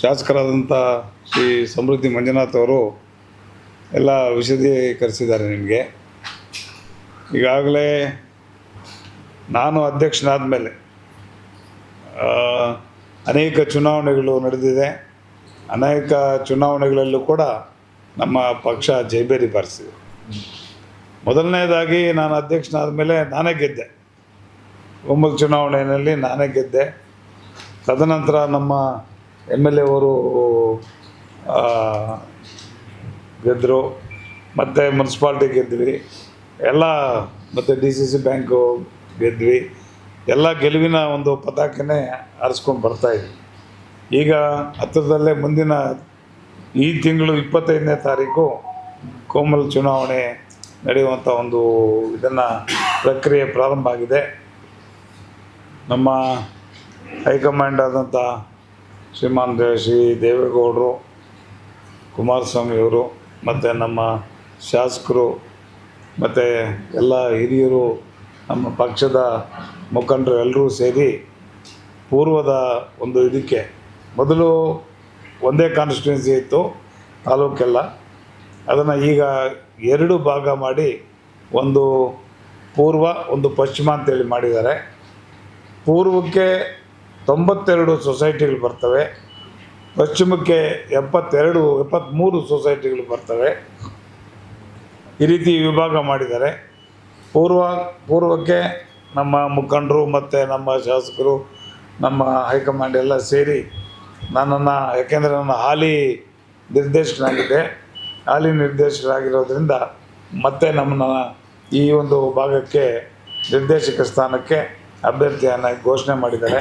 ಶಾಸಕರಾದಂಥ ಶ್ರೀ ಸಮೃದ್ಧಿ ಮಂಜುನಾಥ್ ಅವರು ಎಲ್ಲ ವಿಶದೀಕರಿಸಿದ್ದಾರೆ ನಿಮಗೆ. ಈಗಾಗಲೇ ನಾನು ಅಧ್ಯಕ್ಷನಾದ ಮೇಲೆ ಅನೇಕ ಚುನಾವಣೆಗಳು ನಡೆದಿದೆ. ಅನೇಕ ಚುನಾವಣೆಗಳಲ್ಲೂ ಕೂಡ ನಮ್ಮ ಪಕ್ಷ ಜೈಬೇರಿ ಬಾರಿಸಿದೆ. ಮೊದಲನೇದಾಗಿ ನಾನು ಅಧ್ಯಕ್ಷನಾದ ಮೇಲೆ ನಾನೇ ಗೆದ್ದೆ. ಒಂಬತ್ತು ಚುನಾವಣೆಯಲ್ಲಿ ನಾನೇ ಗೆದ್ದೆ. ತದನಂತರ ನಮ್ಮ ಎಂ ಎಲ್ ಎ ಅವರು ಗೆದ್ದರು ಮತ್ತು ಮುನ್ಸಿಪಾಲ್ಟಿ ಗೆದ್ವಿ. ಎಲ್ಲ, ಮತ್ತು ಡಿ ಸಿ ಸಿ ಬ್ಯಾಂಕು ಗೆದ್ವಿ. ಎಲ್ಲ ಗೆಲುವಿನ ಒಂದು ಪತಾಕೆನೇ ಆರಿಸ್ಕೊಂಡು ಬರ್ತಾಯಿದ್ವಿ ಈಗ ಹತ್ತಿರದಲ್ಲೇ ಮುಂದಿನ ಈ ತಿಂಗಳು ಇಪ್ಪತ್ತೈದನೇ ತಾರೀಕು ಕೋಮಲ್ ಚುನಾವಣೆ ನಡೆಯುವಂಥ ಒಂದು ಇದನ್ನು ಪ್ರಕ್ರಿಯೆ ಪ್ರಾರಂಭ ಆಗಿದೆ. ನಮ್ಮ ಹೈಕಮಾಂಡ್ ಆದಂಥ ಶ್ರೀಮಾನ್ ಶ್ರೀ ದೇವೇಗೌಡರು ಕುಮಾರಸ್ವಾಮಿಯವರು ಮತ್ತು ನಮ್ಮ ಶಾಸಕರು, ಮತ್ತು ಎಲ್ಲ ಹಿರಿಯರು, ನಮ್ಮ ಪಕ್ಷದ ಮುಖಂಡರು ಎಲ್ಲರೂ ಸೇರಿ ಪೂರ್ವದ ಒಂದು ಇದಕ್ಕೆ ಮೊದಲು ಒಂದೇ ಕಾನ್ಸ್ಟಿಟ್ಯೂನ್ಸಿ ಇತ್ತು, ತಾಲೂಕೆಲ್ಲ. ಅದನ್ನು ಈಗ ಎರಡು ಭಾಗ ಮಾಡಿ ಒಂದು ಪೂರ್ವ, ಒಂದು ಪಶ್ಚಿಮ ಅಂತೇಳಿ ಮಾಡಿದ್ದಾರೆ. ಪೂರ್ವಕ್ಕೆ ತೊಂಬತ್ತೆರಡು ಸೊಸೈಟಿಗಳು ಬರ್ತವೆ. ಪಶ್ಚಿಮಕ್ಕೆ ಎಪ್ಪತ್ತೆರಡು ಎಪ್ಪತ್ತ್ಮೂರು ಸೊಸೈಟಿಗಳು ಬರ್ತವೆ. ಈ ರೀತಿ ವಿಭಾಗ ಮಾಡಿದ್ದಾರೆ. ಪೂರ್ವ, ಪೂರ್ವಕ್ಕೆ ನಮ್ಮ ಮುಖಂಡರು ಮತ್ತು ನಮ್ಮ ಶಾಸಕರು, ನಮ್ಮ ಹೈಕಮಾಂಡ್ ಎಲ್ಲ ಸೇರಿ ನನ್ನನ್ನು, ಯಾಕೆಂದರೆ ನನ್ನ ಹಾಲಿ ನಿರ್ದೇಶಕನಾಗಿದ್ದೆ ಹಾಲಿ ನಿರ್ದೇಶಕರಾಗಿರೋದ್ರಿಂದ ಮತ್ತೆ ನಮ್ಮನ್ನ ಈ ಒಂದು ಭಾಗಕ್ಕೆ ನಿರ್ದೇಶಕ ಸ್ಥಾನಕ್ಕೆ ಅಭ್ಯರ್ಥಿಯನ್ನು ಘೋಷಣೆ ಮಾಡಿದ್ದಾರೆ.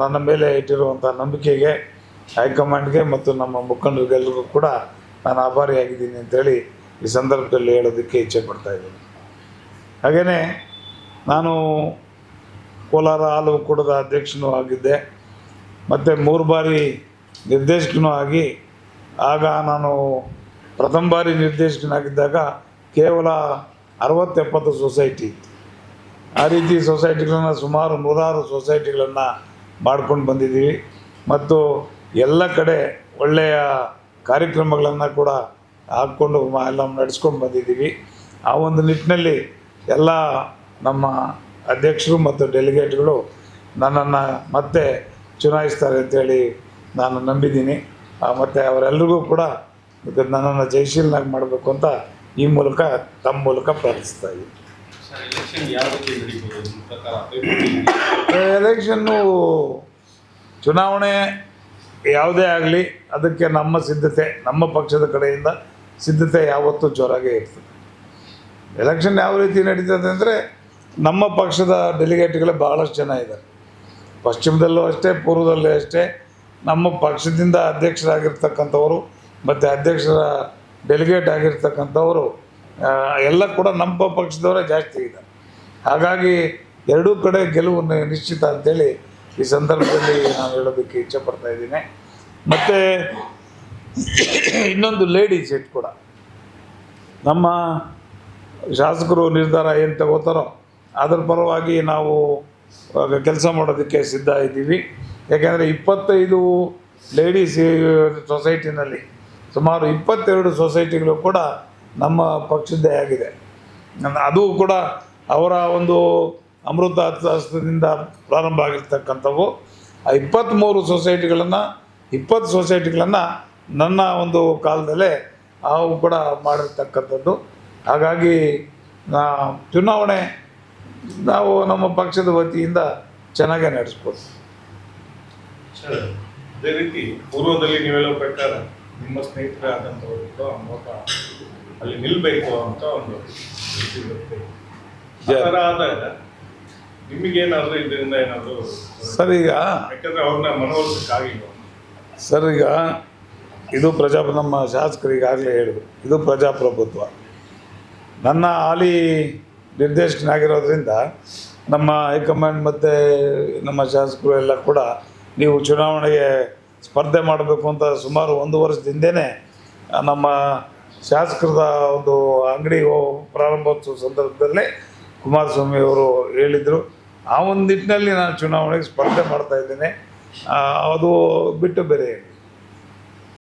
ನನ್ನ ಮೇಲೆ ಇಟ್ಟಿರುವಂಥ ನಂಬಿಕೆಗೆ, ಹೈಕಮಾಂಡ್ಗೆ ಮತ್ತು ನಮ್ಮ ಮುಖಂಡರಿಗೆಲ್ಲರಿಗೂ ಕೂಡ ನಾನು ಆಭಾರಿಯಾಗಿದ್ದೀನಿ ಅಂತೇಳಿ ಈ ಸಂದರ್ಭದಲ್ಲಿ ಹೇಳೋದಕ್ಕೆ ಇಚ್ಛೆ ಪಡ್ತಾ ಇದ್ದೀನಿ. ಹಾಗೆಯೇ ನಾನು ಕೋಲಾರ ಹಾಲು ಕೂಡದ ಅಧ್ಯಕ್ಷನೂ ಆಗಿದ್ದೆ. ಮತ್ತು ಮೂರು ಬಾರಿ ನಿರ್ದೇಶಕನೂ ಆಗಿ, ಆಗ ನಾನು ಪ್ರಥಮ ಬಾರಿ ನಿರ್ದೇಶಕನಾಗಿದ್ದಾಗ ಕೇವಲ ಅರವತ್ತೆಪ್ಪತ್ತು ಸೊಸೈಟಿ ಇತ್ತು. ಆ ರೀತಿ ಸೊಸೈಟಿಗಳನ್ನ ಸುಮಾರು ನೂರಾರು ಸೊಸೈಟಿಗಳನ್ನು ಮಾಡ್ಕೊಂಡು ಬಂದಿದ್ದೀವಿ. ಮತ್ತು ಎಲ್ಲ ಕಡೆ ಒಳ್ಳೆಯ ಕಾರ್ಯಕ್ರಮಗಳನ್ನು ಕೂಡ ಹಾಕ್ಕೊಂಡು ಎಲ್ಲ ನಡೆಸ್ಕೊಂಡು ಬಂದಿದ್ದೀವಿ. ಆ ಒಂದು ನಿಟ್ಟಿನಲ್ಲಿ ಎಲ್ಲ ನಮ್ಮ ಅಧ್ಯಕ್ಷರು ಮತ್ತು ಡೆಲಿಗೇಟ್ಗಳು ನನ್ನನ್ನು ಮತ್ತೆ ಚುನಾಯಿಸ್ತಾರೆ ಅಂತೇಳಿ ನಾನು ನಂಬಿದ್ದೀನಿ. ಮತ್ತು ಅವರೆಲ್ಲರಿಗೂ ಕೂಡ ನನ್ನನ್ನು ಜಯಶೀಲನಾಗಿ ಮಾಡಬೇಕು ಅಂತ ಈ ಮೂಲಕ ತಮ್ಮ ಮೂಲಕ ಪ್ರಾರ್ಥಿಸ್ತಾ ಇದ್ದೀನಿ. ಎಲೆಕ್ಷನ್ನು ಚುನಾವಣೆ ಯಾವುದೇ ಆಗಲಿ ಅದಕ್ಕೆ ನಮ್ಮ ಸಿದ್ಧತೆ, ನಮ್ಮ ಪಕ್ಷದ ಕಡೆಯಿಂದ ಸಿದ್ಧತೆ ಯಾವತ್ತೂ ಜೋರಾಗೇ ಇರ್ತದೆ. ಎಲೆಕ್ಷನ್ ಯಾವ ರೀತಿ ನಡೀತದೆ ಅಂದರೆ ನಮ್ಮ ಪಕ್ಷದ ಡೆಲಿಗೇಟ್ಗಳೇ ಭಾಳಷ್ಟು ಜನ ಇದ್ದಾರೆ. ಪಶ್ಚಿಮದಲ್ಲೂ ಅಷ್ಟೇ, ಪೂರ್ವದಲ್ಲೂ ಅಷ್ಟೇ ನಮ್ಮ ಪಕ್ಷದಿಂದ ಅಧ್ಯಕ್ಷರಾಗಿರ್ತಕ್ಕಂಥವರು ಮತ್ತು ಅಧ್ಯಕ್ಷರ ಡೆಲಿಗೇಟ್ ಆಗಿರ್ತಕ್ಕಂಥವರು ಎಲ್ಲ ಕೂಡ ನಮ್ಮ ಪಕ್ಷದವರೇ ಜಾಸ್ತಿ ಇದ್ದಾರೆ ಹಾಗಾಗಿ ಎರಡೂ ಕಡೆ ಗೆಲುವು ನಿಶ್ಚಿತ ಅಂತೇಳಿ ಈ ಸಂದರ್ಭದಲ್ಲಿ ನಾನು ಹೇಳೋದಕ್ಕೆ ಇಚ್ಛೆ ಪಡ್ತಾ ಇದ್ದೀನಿ. ಮತ್ತು ಇನ್ನೊಂದು ಲೇಡಿ ಸೀಟ್ ಕೂಡ. ನಮ್ಮ ಶಾಸಕರು ನಿರ್ಧಾರ ಏನು ತಗೋತಾರೋ ಅದರ ಪರವಾಗಿ ನಾವು ಕೆಲಸ ಮಾಡೋದಕ್ಕೆ ಸಿದ್ಧ ಇದ್ದೀವಿ. ಯಾಕೆಂದರೆ ಇಪ್ಪತ್ತೈದು ಲೇಡೀಸ್ ಸೊಸೈಟಿನಲ್ಲಿ ಸುಮಾರು ಇಪ್ಪತ್ತೆರಡು ಸೊಸೈಟಿಗಳು ಕೂಡ ನಮ್ಮ ಪಕ್ಷದ್ದೇ ಆಗಿದೆ. ಅದು ಕೂಡ ಅವರ ಒಂದು ಅಮೃತ ಹಸ್ತದಿಂದ ಪ್ರಾರಂಭ ಆಗಿರ್ತಕ್ಕಂಥವು. ಆ ಇಪ್ಪತ್ತ್ಮೂರು ಸೊಸೈಟಿಗಳನ್ನು, ಇಪ್ಪತ್ತು ಸೊಸೈಟಿಗಳನ್ನು ನನ್ನ ಒಂದು ಕಾಲದಲ್ಲೇ ಅವು ಕೂಡ ಮಾಡಿರ್ತಕ್ಕಂಥದ್ದು. ಹಾಗಾಗಿ ಚುನಾವಣೆ ನಾವು ನಮ್ಮ ಪಕ್ಷದ ವತಿಯಿಂದ ಚೆನ್ನಾಗೇ ನಡೆಸ್ಬೋದು. ಅದೇ ರೀತಿ ಪೂರ್ವದಲ್ಲಿ ನೀವೆಲ್ಲ ಪ್ರಕಾರ ನಿಮ್ಮ ಸ್ನೇಹಿತರೇ ಅಮೃತ ಅಲ್ಲಿ ನಿಲ್ಬೇಕು ಅಂತ ಒಂದು ಆದಾಗ ನಿಮಗೇನಾದರೂ ಇದರಿಂದ ಏನಾದರೂ ಸರ್ ಈಗ ಯಾಕಂದ್ರೆ ಅವ್ರನ್ನ ಮನವೊಲಿಸಕ್ಕಾಗಿಲ್ಲ ಸರ್ ಈಗ ಇದು ಪ್ರಜಾ ನಮ್ಮ ಶಾಸಕರಿಗಾಗಲೇ ಹೇಳಿದ್ರು. ಇದು ಪ್ರಜಾಪ್ರಭುತ್ವ. ನನ್ನ ಹಾಲಿ ನಿರ್ದೇಶಕನಾಗಿರೋದ್ರಿಂದ ನಮ್ಮ ಹೈಕಮಾಂಡ್ ಮತ್ತು ನಮ್ಮ ಶಾಸಕರು ಎಲ್ಲ ಕೂಡ ನೀವು ಚುನಾವಣೆಗೆ ಸ್ಪರ್ಧೆ ಮಾಡಬೇಕು ಅಂತ ಸುಮಾರು ಒಂದು ವರ್ಷದಿಂದೇ ಹಿಂದೆಯೇ ನಮ್ಮ ಶಾಸಕರದ ಒಂದು ಅಂಗಡಿ ಪ್ರಾರಂಭೋತ್ಸವ ಸಂದರ್ಭದಲ್ಲೇ ಕುಮಾರಸ್ವಾಮಿ ಅವರು ಹೇಳಿದರು. ಆ ಒಂದು ನಿಟ್ಟಿನಲ್ಲಿ ನಾನು ಚುನಾವಣೆಗೆ ಸ್ಪರ್ಧೆ ಮಾಡ್ತಾ ಇದ್ದೇನೆ. ಅದು ಬಿಟ್ಟು ಬೇರೆ